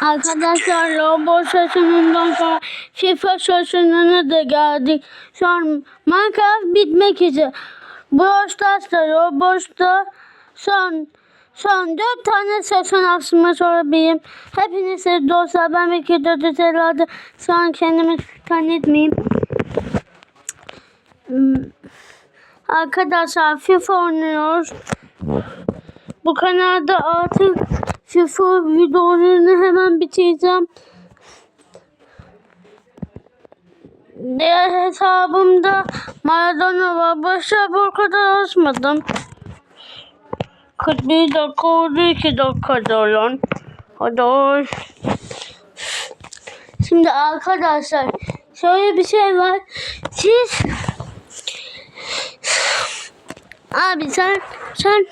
Arkadaşlar robot sesinden sonra FIFA sesinden de geldik. Şu an Minecraft bitmek üzere. Brawl Stars'ta Roblox'ta son son dört tane sesini aslında sorabilirim. Hepinize dostlar ben dört herhalde şu an kendimi tanıtmayayım. Arkadaşlar FIFA oynuyoruz. Bu kanalda artık FIFA videolarını hemen bitireceğim. Diğer hesabımda Maradona var. Başta bu kadar açmadım. 41 dakika oldu 2 dakika olan. Hadi. Şimdi arkadaşlar şöyle bir şey var. Siz Abi sen sen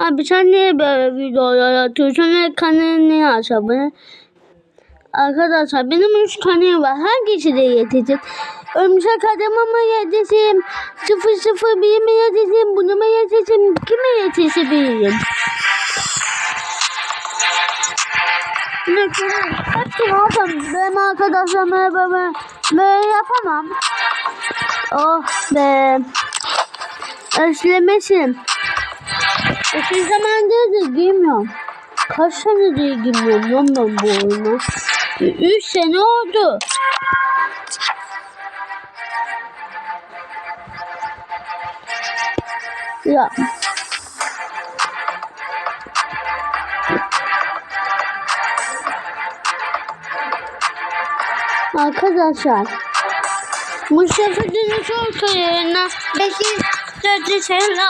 Abi sen niye böyle videolar atıyorsun ve kanalın niye aşağıya? Arkadaşlar benim üç kanalım var. Hangisi de yetecek? Örümcek adamı mı yetişeyim? 001 mi yetişeyim? Bunu mu yetişeyim? Kime yetişebilirim? Ne Hepsini yapamam. Benim arkadaşlarım böyle, böyle yapamam. Oh be. Özlemişim. Uzun zamandır da girmiyorum. Kaç senedir girmiyorum lan ben bu oyuna. Üç sene oldu. Ya. Arkadaşlar. Mustafa Dönüşor kanalına 5 Dördü seneler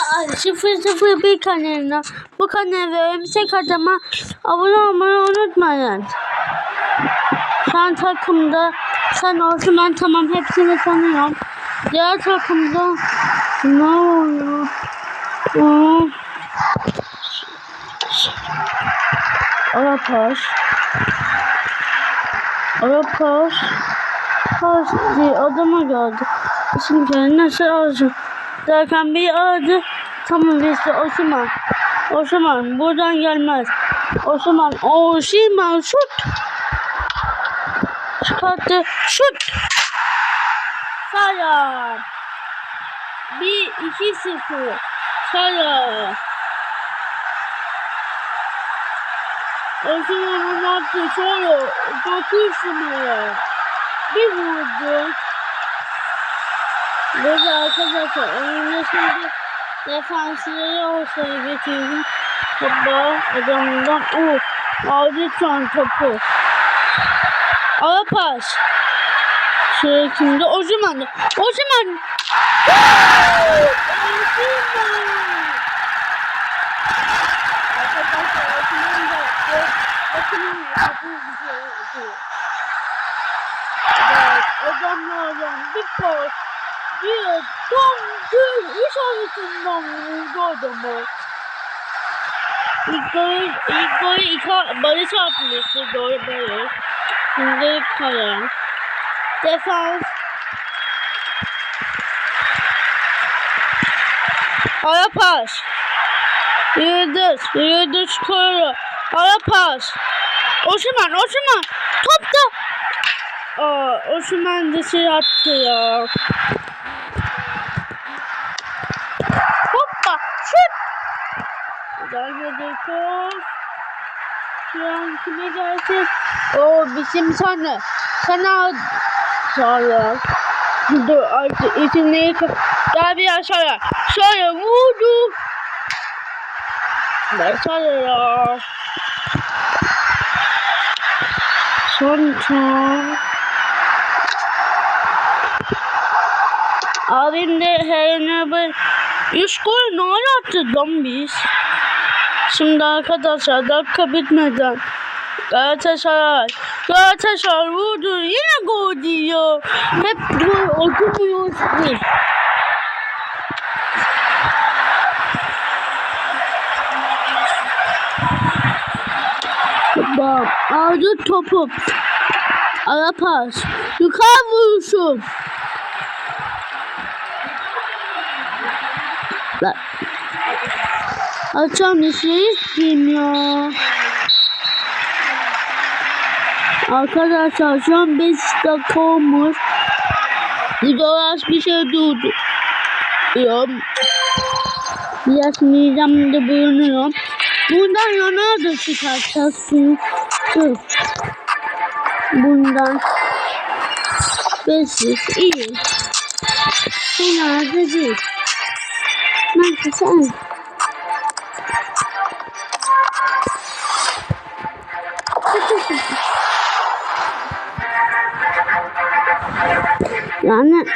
001 kanalına bu kanal ve Örümcek Adam'a abone olmayı unutmayın. Sen takımda sen olsun ben tamam hepsini tanıyorum. Diğer takımda ne oluyor? Aa. Arapaş. Arapaş. Paş diye adama geldi. Şimdi nasıl alacağım? Derken bir aradı. Tamam işte Osman. Osman buradan gelmez. Osman Osman şut. Çıkarttı. Şut. İki sıfır. Salam. Osman'ın attı sonra dokuz numara. Bir vurdu. Burada arkadaşlar oyunda şimdi defansları olsaya getirdim. Topa adamından o aldı an topu. Ara pas. Şey kimde? O zaman. O zaman. Şey adamlardan bir pas bir tam bir işaretinden vurdu adamı. İlk golü, ilk golü iki, Barış atmıştı. Doğru Barış. Şimdi Kaya. Defans. Ara pas. Yıldız. Yıldız koru. Ara pas. Osman. Osman. Top da. Aa, Osman dışı attı ya. Hoppa. Şut. Şu an kime gelsin? O bizim sana. Sana sonra. Dur artık isimleri Gel bir aşağıya. Şöyle vurdu. Mesela. Son çok. Abim de her bir üç gol ne attı lan biz? Şimdi arkadaşlar dakika bitmeden Galatasaray Galatasaray vurdu yine gol diyor. Hep gol okumuyorsunuz. Bak aldı topu. Ara pas. Yukarı vuruşu. Bak. Açan bir şey bilmiyor. Arkadaşlar şu an 5 dakika olmuş. Videolar bir şey durdu. Yok. Biraz midemde bulunuyor. Bundan yana da çıkartacağız. Dur. Bundan. 500 iyi. Fena da değil. Nasıl sen? Yani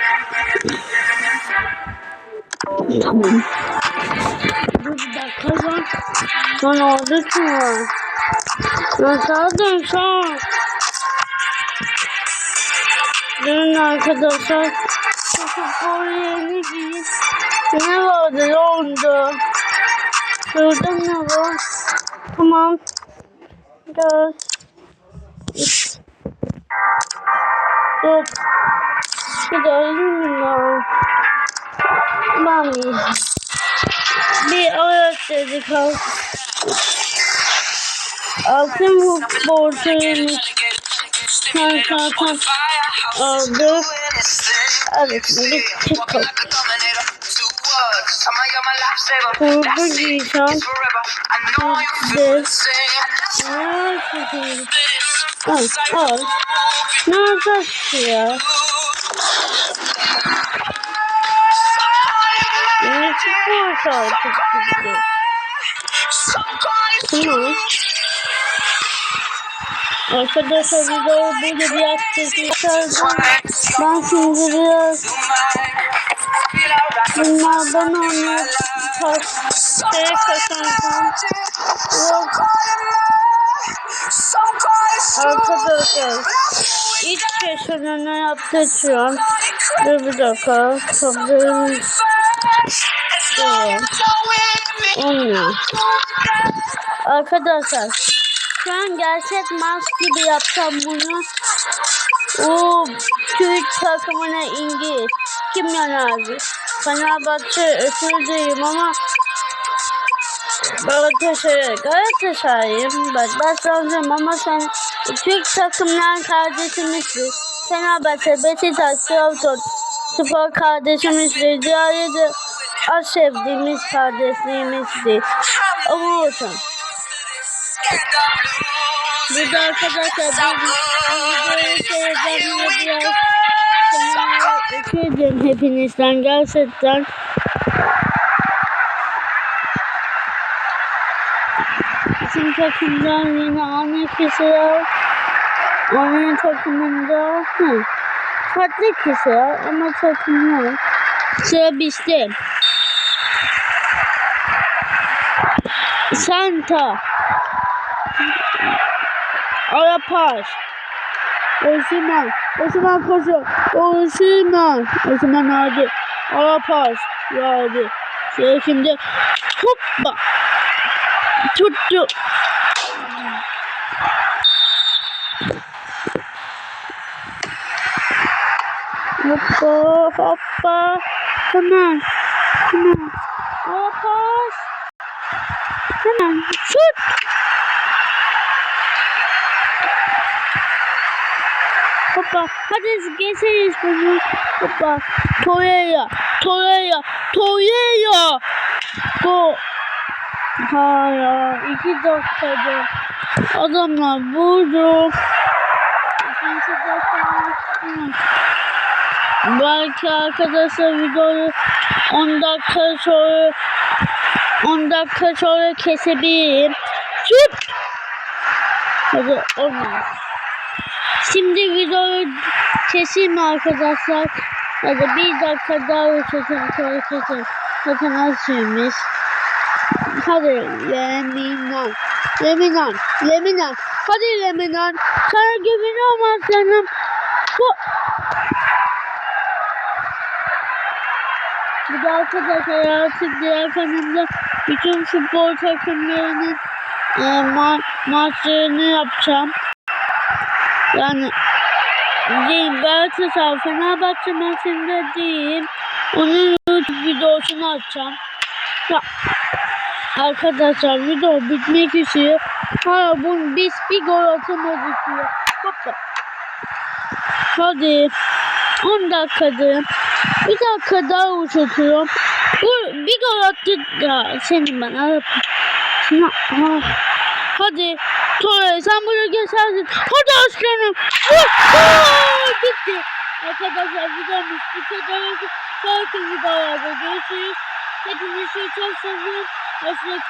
tamam. Dakika lan. Lan orada var? Lan sağa dön sağa. Durun arkadaşlar. Şu spor yerini giyin. Ne vardı yolda? Şurada ne var? Tamam. Dur. Ya. Ben bir ayak dedik al. Altın futbolcuymuş. Sen zaten aldı. Evet, bir çıkalım. Kurdu giyeceğim. Kurdu. Ne yapayım? Al, al. Ne yapacaksın ya? Ne çıkıyorsa artık bizde. Tamam. Arkadaşlar videoyu burada biraz çekmişlerdim. Ben şimdi biraz bunlardan onu şeye kaçarsam yok arkadaşlar iç keşfine yaptı şu an. Dur bir dakika. Tabii. Evet. Olmuyor. Arkadaşlar şu an gerçek mask gibi yapacağım bunu. O Türk takımına İngiliz. Kim yenerdi? Fenerbahçe özür dilerim ama Galatasaray, Galatasaray'ım. Ben başlayacağım ama sen Türk takımlar kardeşimizdir. Fenerbahçe, Beşiktaş, Trabzon, Spor kardeşimizdir. Diğeri de az sevdiğimiz kardeşliğimizdir. Ama olsun. Burada arkadaşlar bir videoyu seyredeceğim ve biraz sonra öpüyorum hepinizden gerçekten. Bizim takımdan yine aynı kişiler. Onun takımında hı, farklı kişiler ama takımlar. Sıra bizde. Santa. Arapaz. Osman. Osman koşu. Osman. Osman hadi. Arapaz. Ya hadi. Şey şimdi. Hoppa. Tuttu. Hoppa. Hoppa. On. Arapaz. Come on. Shoot. Hoppa. Hadi geçeriz bunu. Hoppa. Torreira. Torreira. Torreira. Go. Hala iki dakikada adamlar vurdu. İkinci dakika. Belki arkadaşlar videoyu 10 dakika sonra 10 dakika sonra kesebilirim. Şut! Hadi olmaz. Şimdi videoyu keseyim arkadaşlar. Hadi bir dakika daha keselim sonra keselim. Zaten az sürmüş. Hadi Leminan. Leminan. Leminan. Hadi Leminan. Sana güveniyorum aslanım. Bu... Bir de arkadaşlar artık diğer kanalda bütün futbol takımlarının e, ma maçlarını yapacağım. Yani değil Galatasaray Fenerbahçe maçında değil. Onun YouTube videosunu açacağım. Ya, arkadaşlar video bitmek üzere. Hala bu biz bir gol atamadık ya. Hoppa. Hadi. 10 dakikadır. Bir dakika daha uçutuyorum. Bu bir gol attık ya senin bana. Şuna, ah. Hadi. Tore sen buraya geçersin. Hadi aslanım. Bitti. Arkadaşlar videomuz bu kadar olsun. Sonraki videolarda görüşürüz. Hepinizi çok seviyorum. Hoşçakalın.